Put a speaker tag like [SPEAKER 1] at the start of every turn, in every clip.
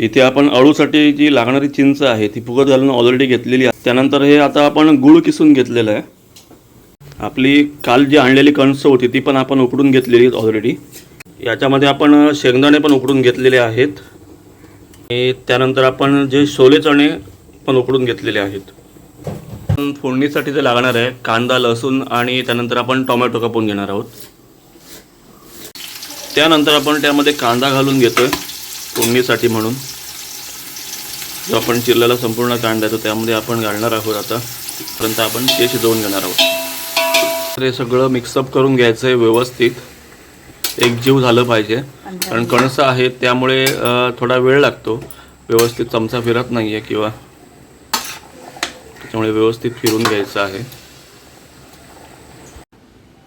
[SPEAKER 1] इथे आपण अळूसाठी जी लागणारी चिंच आहे ती फुगत घालून ऑलरेडी घेतलेली आहे. त्यानंतर हे आता आपण गुळ किसून घेतलेलं आहे. आपली काल जी आणलेली कणसं होती ती पण आपण उकडून घेतलेली आहेत ऑलरेडी याच्यामध्ये आपण शेंगदाणे पण उकडून घेतलेले आहेत. आणि त्यानंतर आपण जे शोले चणे पण उकडून घेतलेले आहेत. फोडणीसाठी जे लागणार आहे कांदा लसूण आणि त्यानंतर आपण टोमॅटो कापून घेणार आहोत. त्यानंतर आपण त्यामध्ये कांदा घालून घेतोय. फोडणीसाठी म्हणून. जो आपण चिरलेला संपूर्ण कांदा आहे तो त्यामध्ये आपण घालणार आहोत आता. पर्यंत आपण ते शिजवून घेणार आहोत. तर हे सगळं मिक्सअप करून घ्यायचं आहे व्यवस्थित एकजीव झालं पाहिजे. कारण कणसं आहेत त्यामुळे थोडा वेळ लागतो. व्यवस्थित चमचा फिरत नाही आहे किंवा. त्याच्यामुळे व्यवस्थित फिरून घ्यायचं आहे.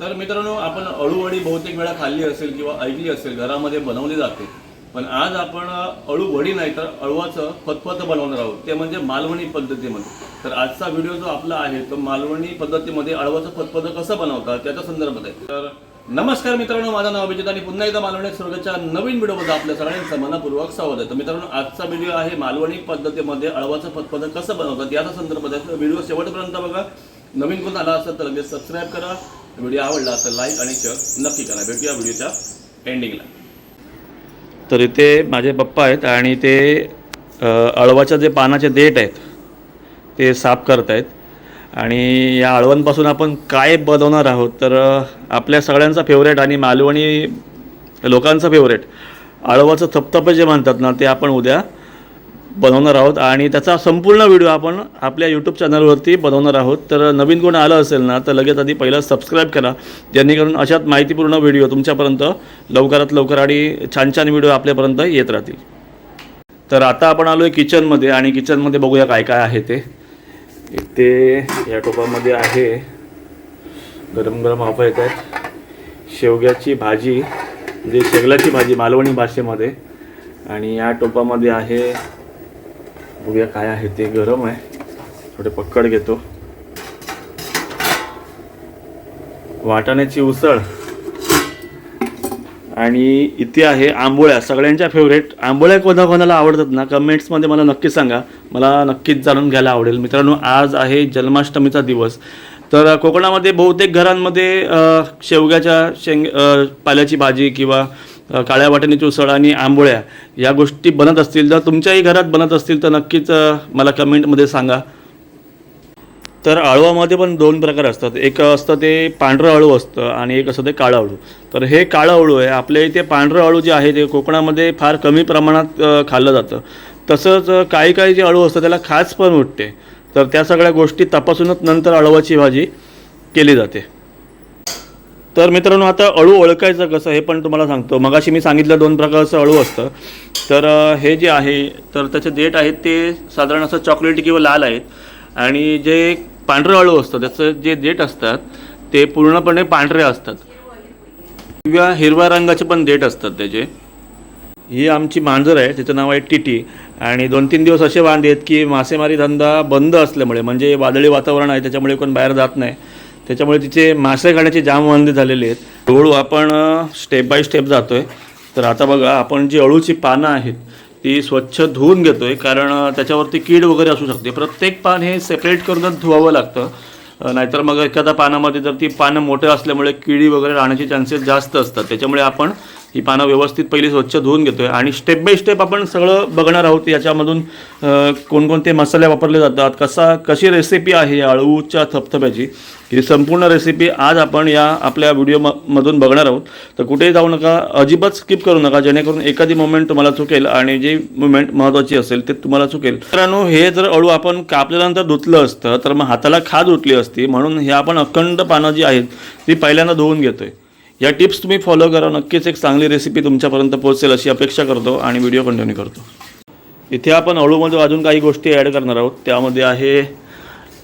[SPEAKER 1] तर मित्रांनो आपण अळूवडी बहुतेक वेळा खाल्ली असेल किंवा ऐकली असेल घरामध्ये बनवली जाते. पण आज आपण अळू वडी नाही तर अळवाचं खतपत बनवणार आहोत. ते म्हणजे मालवणी पद्धतीमध्ये. तर आजचा व्हिडिओ जो आपला आहे तो मालवणी पद्धतीमध्ये अळवाचं खतपत कसं बनवतात त्याच्या संदर्भात आहे. तर नमस्कार मित्रांनो माझं नाव अभिजित आणि पुन्हा एकदा मालवणी स्वर्गाच्या नवीन व्हिडिओमध्ये आपल्या सगळ्यांचं मनापूर्वक स्वागत आहे. तर मित्रांनो आजचा व्हिडिओ आहे मालवणी पद्धतीमध्ये अळवाचं खतपत कसं बनवतात याचा संदर्भात आहे. व्हिडिओ शेवटपर्यंत बघा. नवीन कोण आला असेल तर लगेच सबस्क्राईब करा. व्हिडिओ आवडला तर लाईक आणि शेअर नक्की करा. भेटूया व्हिडिओच्या एंडिंगला. तर इथे माझे पप्पा आहेत आणि ते अळवाच्या जे पानाचे देठ आहेत ते साफ करत आहेत आणि या अळवांपासून आपण काय बनवणार आहोत? तर आपल्या सगळ्यांचा फेवरेट आणि मालवणी लोकांचा फेवरेट अळवाचं थपथपे जे म्हणतात ना ते आपण उद्या बनवणार आहोत आणि त्याचा संपूर्ण व्हिडिओ आपण आपल्या यूट्यूब चॅनलवरती बनवणार आहोत. तर नवीन कोण आलं असेल ना तर लगेच आधी पहिला सबस्क्राईब करा. जेणेकरून अशाच माहितीपूर्ण व्हिडिओ तुमच्यापर्यंत लवकरात लवकर आणि छान छान व्हिडिओ आपल्यापर्यंत येत राहतील. तर आता आपण आलो आहे किचनमध्ये आणि किचनमध्ये बघूया काय काय आहे ते. इथे या टोपामध्ये आहे. गरम गरम हवा येत आहेत. शेवग्याची भाजी म्हणजे शेगलाची भाजी मालवणी भाषेमध्ये. आणि या टोपामध्ये आहे बघूया काय आहे ते. गरम आहे. थोडे पक्कड घेतो. वाटाण्याची उसळ. आणि इथे आहे आंबोळ्या. सगळ्यांच्या फेवरेट आंबोळ्या कोणा कोणाला आवडतात ना? कमेंट्समध्ये मला नक्की सांगा. मला नक्कीच जाणून घ्यायला आवडेल. मित्रांनो आज आहे जन्माष्टमीचा दिवस. तर कोकणामध्ये बहुतेक घरांमध्ये शेवग्याच्या शेंग पाल्याची भाजी किंवा काळ्या वाटणीची उसळ आणि आंबोळ्या या गोष्टी बनत असतील जर तुमच्याही घरात बनत असतील तर नक्कीच मला कमेंटमध्ये सांगा. तर अळवामध्ये पण दोन प्रकार असतात. एक असतं ते पांढरं अळू असतं आणि एक असतं ते काळं अळू तर हे काळं अळू आहे. आपल्या इथे पांढरं अळू जे आहे ते कोकणामध्ये फार कमी प्रमाणात खाल्लं जातं. तसंच काही काही जे अळू असतं त्याला खास पण उठते. तर त्या सगळ्या गोष्टी तपासूनच नंतर अळवाची भाजी केली जाते. तर मित्रांनो आता अळू ओळखायचं कसं हे पण तुम्हाला सांगतो. मगाशी मी सांगितलं दोन प्रकारचं अळू असतं. तर हे जे आहे तर त्याचे देठ आहेत ते साधारण असं चॉकलेटी किंवा लाल आहेत. आणि जे पांढरं अळू असतं त्याचं जे देठ असतात ते पूर्णपणे पांढरे असतात. किंवा हिरव्या रंगाचे पण देठ असतात त्याचे. ही आमची मांजर आहे तिचं नाव आहे टिटी. आणि दोन तीन दिवस असे वांदे आहेत की मासेमारी धंदा बंद असल्यामुळे म्हणजे वादळी वातावरण आहे त्याच्यामुळे कोण बाहेर जात नाही. त्याच्यामुळे तिचे मासे खाण्याचे जाम वांदे झालेले आहेत. हळूहळू आपण स्टेप बाय स्टेप जातो आहे तर आता बघा आपण जी अळूची पानं आहेत ती स्वच्छ धुवून घेतो आहे कारण त्याच्यावरती कीड वगैरे असू शकते. प्रत्येक पान हे सेपरेट करूनच धुवावं लागतं. नाहीतर मग एखाद्या पानामध्ये जर ती पानं मोठं असल्यामुळे किडी वगैरे राहण्याचे चान्सेस जास्त असतात. त्याच्यामुळे आपण ही पानं व्यवस्थित पहिली स्वच्छ धुवून घेतोय. आणि स्टेप बाय स्टेप आपण सगळं बघणार आहोत याच्यामधून कोणकोणते मसाले वापरले जातात कसा कशी रेसिपी आहे या अळूच्या थपथप्याची. ही संपूर्ण रेसिपी आज आपण या आपल्या व्हिडिओ म मधून बघणार आहोत. तर कुठेही जाऊ नका अजिबात स्किप करू नका जेणेकरून एखादी मोमेंट तुम्हाला चुकेल आणि जी मुवमेंट महत्त्वाची असेल ते तुम्हाला चुकेल. मित्रांनो हे जर अळू आपण कापल्यानंतर धुतलं असतं तर मग हाताला खाज उठली असती म्हणून हे आपण अखंड पानं जी आहेत ती पहिल्यांदा धुवून घेतोय. या टिप्स तुम्ही फॉलो करा. नक्कीच एक चांगली रेसिपी तुमच्यापर्यंत पोहोचेल अशी अपेक्षा करतो आणि व्हिडिओ कंटिन्यू करतो. इथे आपण अळूमध्ये अजून काही गोष्टी ॲड करणार आहोत. त्यामध्ये आहे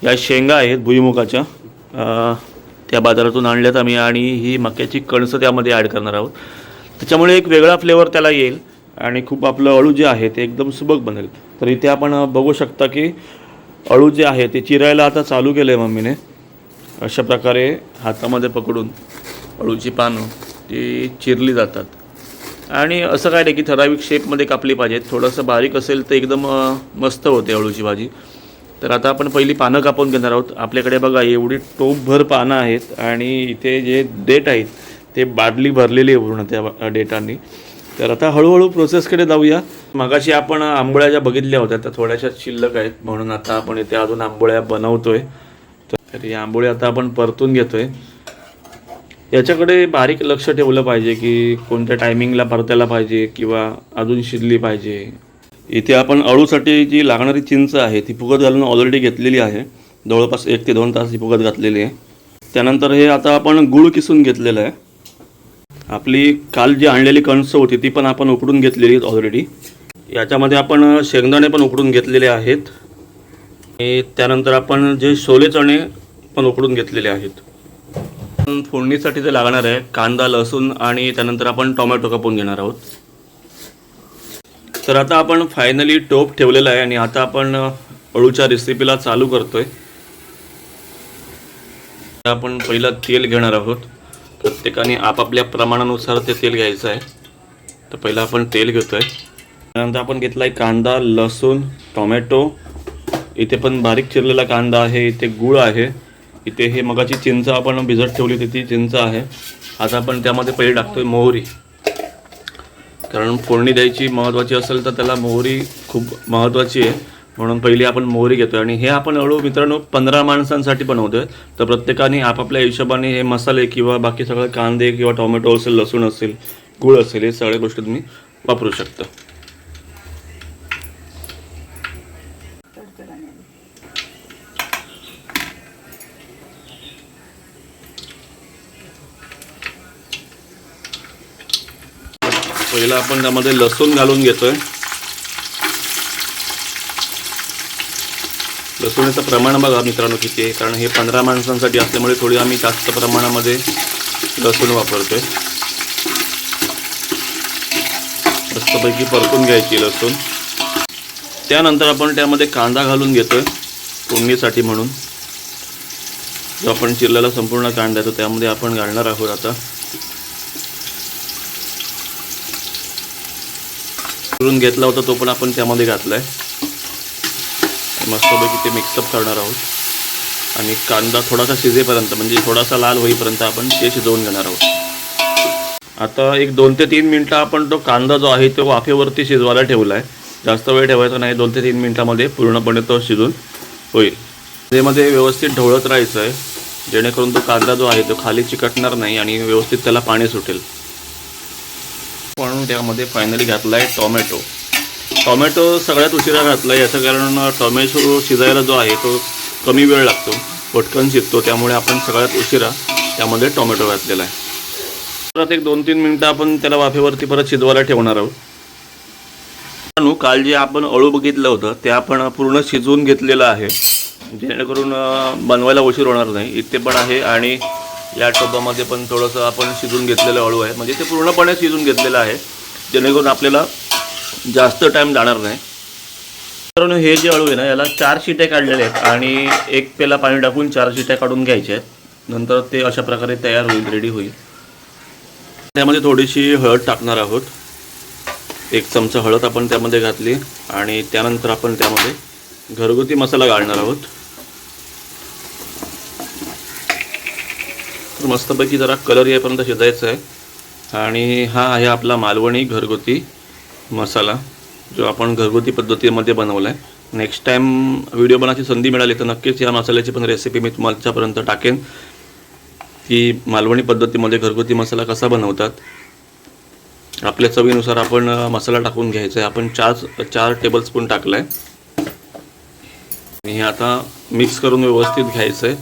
[SPEAKER 1] या शेंगा आहेत भुईमुगाच्या. त्या बाजारातून आणल्यात आम्ही आणि ही मक्याची कणसं त्यामध्ये ॲड करणार आहोत. त्याच्यामुळे एक वेगळा फ्लेवर त्याला येईल आणि खूप आपलं अळू जे आहे ते एकदम सुबक बनेल. तर इथे आपण बघू शकता की अळू जे आहे ते चिरायला आता चालू केलं आहे मम्मीने. अशा प्रकारे हातामध्ये पकडून. अळूची पानं ती चिरली जातात. आणि असं काय नाही की ठराविक शेपमध्ये कापली पाहिजे थोडंसं बारीक असेल तर एकदम मस्त होते अळूची भाजी. तर आता आपण पहिली पानं कापून घेणार आहोत. आपल्याकडे बघा एवढी टोपभर पानं आहेत आणि इथे जे डेट आहेत ते बादली भरलेली आहे पूर्ण त्या डेटांनी. तर आता हळूहळू प्रोसेसकडे जाऊया. मगाशी आपण आंबोळ्या ज्या बघितल्या होत्या त्या थोड्याशा शिल्लक आहेत. म्हणून आता आपण इथे अजून आंबोळ्या बनवतोय. तर या आंबोळ्या आता आपण परतून घेतोय. याच्याकडे बारीक लक्ष ठेवलं पाहिजे की कोणत्या टायमिंगला परतायला पाहिजे किंवा अजून शिजली पाहिजे. इथे आपण अळूसाठी जी लागणारी चिंच आहे ती फुगत घालून ऑलरेडी घेतलेली आहे. जवळपास एक ते दोन तास ही फुगत घातलेली आहे. त्यानंतर हे आता आपण गूळ किसून घेतलेलं आहे. आपली काल जी आणलेली कणसं होती ती पण आपण उकडून घेतलेली आहेत ऑलरेडी याच्यामध्ये आपण शेंगदाणे पण उकडून घेतलेले आहेत. आणि त्यानंतर आपण जे छोले चणे पण उकडून घेतलेले आहेत. फोडणीसाठी जे लागणार आहे कांदा लसूण आणि त्यानंतर आपण टोमॅटो कापून घेणार आहोत. तर आता आपण फायनली टोप ठेवलेला आहे आणि आता आपण अळूच्या रेसिपीला चालू करतोय. आपण पहिलं तेल घेणार आहोत. प्रत्येकाने आपापल्या प्रमाणानुसार ते तेल घ्यायचं आहे. तर पहिलं आपण तेल घेतोय. त्यानंतर आपण घेतला आहे कांदा लसूण टोमॅटो. इथे पण बारीक चिरलेला कांदा आहे इथे गूळ आहे. इथे हे मगाची चिंच आपण भिजत ठेवली होती ती चिंच आहे. आता आपण त्यामध्ये पहिले टाकतोय मोहरी. कारण फोडणी द्यायची महत्त्वाची असेल तर त्याला मोहरी खूप महत्त्वाची आहे. म्हणून पहिली आपण मोहरी घेतोय. आणि हे आपण हळू मित्रांनो पंधरा माणसांसाठी बनवतोय. तर प्रत्येकाने आपापल्या हिशोबाने हे मसाले किंवा बाकी सगळं कांदे किंवा टोमॅटो असेल लसूण असेल गूळ असेल हे सगळ्या गोष्टी तुम्ही वापरू शकता. पहिला आपण त्यामध्ये लसूण घालून घेतोय. लसूणीचं प्रमाण बघा मित्रांनो किती आहे कारण हे पंधरा माणसांसाठी असल्यामुळे थोडी आम्ही जास्त प्रमाणामध्ये लसूण वापरतोय. मस्तपैकी परतून घ्यायची लसूण. त्यानंतर आपण त्यामध्ये कांदा घालून घेतोय फोडणीसाठी म्हणून. जो आपण चिरलेला संपूर्ण कांदा आहे तो त्यामध्ये आपण घालणार आहोत आता. करून घेतला होता तो पण आपण त्यामध्ये घातलाय. मस्तपैकी ते मिक्सअप करणार आहोत. आणि कांदा थोडासा शिजेपर्यंत म्हणजे थोडासा लाल होईपर्यंत आपण ते शिजवून घेणार आहोत. आता एक दोन ते तीन मिनटं आपण तो कांदा जो आहे तो वाफेवरती शिजवायला ठेवला आहे जास्त वेळ ठेवायचा नाही दोन ते तीन मिनटामध्ये पूर्णपणे तो शिजून होईल. त्यामध्ये व्यवस्थित ढवळत राहायचं आहे जेणेकरून तो कांदा जो आहे तो खाली चिकटणार नाही आणि व्यवस्थित त्याला पाणी सुटेल. म्हणून त्यामध्ये फायनली घातला आहे टॉमॅटो. टॉमॅटो सगळ्यात उशिरा घातला आहे याचं कारण टॉमॅटो शिजायला जो आहे तो कमी वेळ लागतो पटकन शिजतो त्यामुळे आपण सगळ्यात उशिरा त्यामध्ये टॉमॅटो घातलेला आहे. परत एक दोन तीन मिनटं आपण त्याला वाफेवरती परत शिजवायला ठेवणार आहोत. काल जे आपण अळू बघितलं होतं ते आपण पूर्ण शिजवून घेतलेलं आहे. जेणेकरून बनवायला उशीर होणार नाही. इथे पण आहे आणि या टोबामध्ये पण थोडंसं आपण शिजून घेतलेलं अळू आहे. म्हणजे ते पूर्णपणे शिजून घेतलेलं आहे. जेणेकरून आपल्याला जास्त टाईम जाणार नाही. कारण हे जे अळू आहे ना याला चार शिट्या काढलेल्या आहेत आणि एक पेला पाणी टाकून चार शिट्या काढून घ्यायच्या आहेत. नंतर ते अशा प्रकारे तयार होईल रेडी होईल. त्यामध्ये थोडीशी हळद टाकणार आहोत. एक चमचा हळद आपण त्यामध्ये घातली आणि त्यानंतर आपण त्यामध्ये घरगुती मसाला घालणार आहोत. तर मस्तपैकी जरा कलर येईपर्यंत शिजायचं आहे. आणि हा आहे आपला मालवणी घरगुती मसाला जो आपण घरगुती पद्धतीमध्ये बनवला आहे नेक्स्ट टाईम व्हिडिओ बनायची संधी मिळाली तर नक्कीच या मसाल्याची पण रेसिपी मी तुमच्यापर्यंत टाकेन. की मालवणी पद्धतीमध्ये घरगुती मसाला कसा बनवतात. आपल्या चवीनुसार आपण मसाला टाकून घ्यायचा आहे. आपण चार चार टेबलस्पून टाकला आहे आणि हे आता मिक्स करून व्यवस्थित घ्यायचं आहे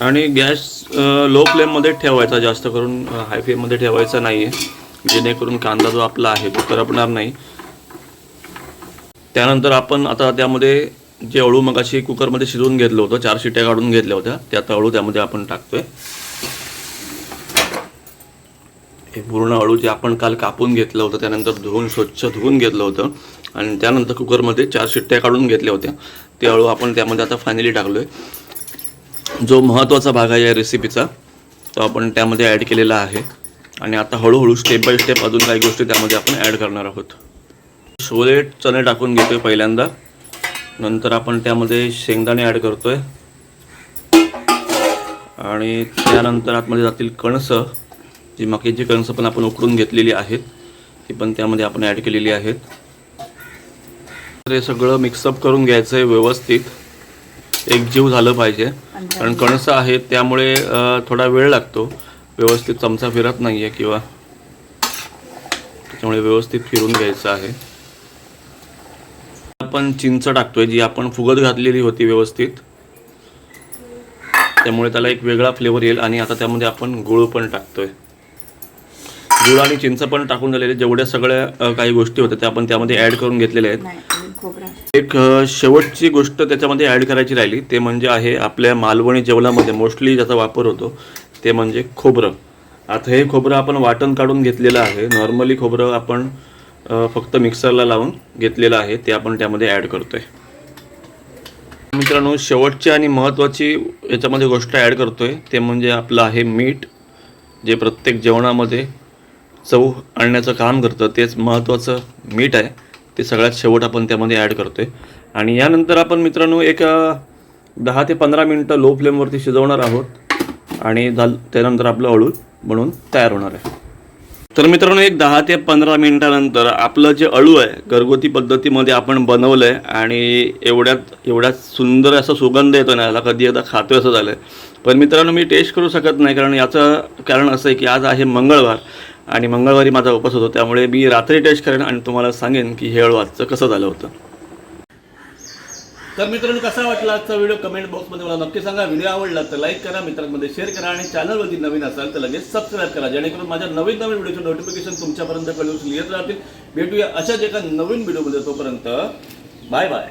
[SPEAKER 1] आणि गॅस लो फ्लेममध्ये ठेवायचा जास्त करून हाय फ्लेममध्ये ठेवायचा नाही आहे जेणेकरून कांदा जो आपला आहे तो करपणार नाही. त्यानंतर आपण आता त्यामध्ये जे अळू मगाशी कुकरमध्ये शिजवून घेतलं होतं चार शिट्या काढून घेतल्या होत्या त्या अळू त्यामध्ये आपण टाकतोय. हे पूर्ण अळू जे आपण काल कापून घेतलं होतं त्यानंतर धुवून स्वच्छ धुवून घेतलं होतं. आणि त्यानंतर कुकरमध्ये चार शिट्ट्या काढून घेतल्या होत्या. ते अळू आपण त्यामध्ये आता फायनली टाकलो आहे जो महत्त्वाचा भाग आहे या रेसिपीचा तो आपण त्यामध्ये ॲड केलेला आहे. आणि आता हळूहळू स्टेप बाय स्टेप अजून काही गोष्टी त्यामध्ये आपण ॲड करणार आहोत. छोले चणे टाकून घेतोय पहिल्यांदा. नंतर आपण त्यामध्ये शेंगदाणे ॲड करतोय. आणि त्यानंतर आतमध्ये जातील कणसं जी मक्याची कणसं पण आपण उकडून घेतलेली आहेत ती पण त्यामध्ये आपण ॲड केलेली आहेत. तर हे सगळं मिक्सअप करून घ्यायचं आहे व्यवस्थित. एकजीव झालं पाहिजे. कारण कणसं आहेत त्यामुळे थोडा वेळ लागतो. व्यवस्थित चमचा फिरत नाही आहे किंवा त्याच्यामुळे व्यवस्थित फिरून घ्यायचं आहे. आपण चिंच टाकतोय जी आपण फुगत घातलेली होती व्यवस्थित. त्यामुळे त्याला एक वेगळा फ्लेवर येईल आणि आता त्यामध्ये आपण गुळ पण टाकतोय. गुळ आणि चिंच पण टाकून झालेले जेवढ्या सगळ्या अ, काही गोष्टी होत्या त्या आपण त्यामध्ये ॲड करून घेतलेल्या आहेत.
[SPEAKER 2] नाही आणि खोबरा
[SPEAKER 1] एक अ, शेवटची गोष्ट त्याच्यामध्ये ॲड करायची राहिली ते म्हणजे आहे आपल्या मालवणी जेवणामध्ये मोस्टली ज्याचा वापर होतो ते म्हणजे खोबरं. आता हे खोबरं आपण वाटण काढून घेतलेलं आहे. नॉर्मली खोबरं आपण अ, फक्त मिक्सरला लावून घेतलेलं आहे. ते आपण त्यामध्ये ॲड करतोय. मित्रांनो शेवटची आणि महत्त्वाची याच्यामध्ये गोष्ट ॲड करतोय ते म्हणजे आपलं आहे मीठ जे प्रत्येक जेवणामध्ये चव आणण्याचं काम करतं तेच महत्त्वाचं मीठ आहे. ते सगळ्यात शेवट आपण त्यामध्ये ॲड करतोय. आणि यानंतर आपण मित्रांनो एक दहा ते पंधरा मिनटं लो फ्लेमवरती शिजवणार आहोत. आणि झाल त्यानंतर आपलं अळू बनवून तयार होणार आहे. तर मित्रांनो एक दहा ते पंधरा मिनटानंतर आपलं जे अळू आहे घरगुती पद्धतीमध्ये आपण बनवलं आहे आणि एवढ्यात एवढ्यात सुंदर असा सुगंध येतो ना याला कधी एकदा खातोय असं झालं आहे पण मित्रांनो मी टेस्ट करू शकत नाही कारण याचं कारण असं आहे की आज आहे मंगळवार. आणि मंगळवारी माझा उपास होतो त्यामुळे मी रात्री टेस्ट करेन आणि तुम्हाला सांगेन की हे अळू आजचं कसं झालं होतं. तर मित्रांनो कसा वाटला आजचा व्हिडिओ कमेंट बॉक्समध्ये मला नक्की सांगा. व्हिडिओ आवडला तर लाईक करा मित्रांमध्ये शेअर करा आणि चॅनलवरती नवीन असाल तर लगेच सबस्क्राईब करा. जेणेकरून माझ्या नवीन नवीन व्हिडिओचे नोटिफिकेशन तुमच्यापर्यंत कळून येत राहतील. भेटूया अशाच एका नवीन व्हिडिओमध्ये तोपर्यंत बाय बाय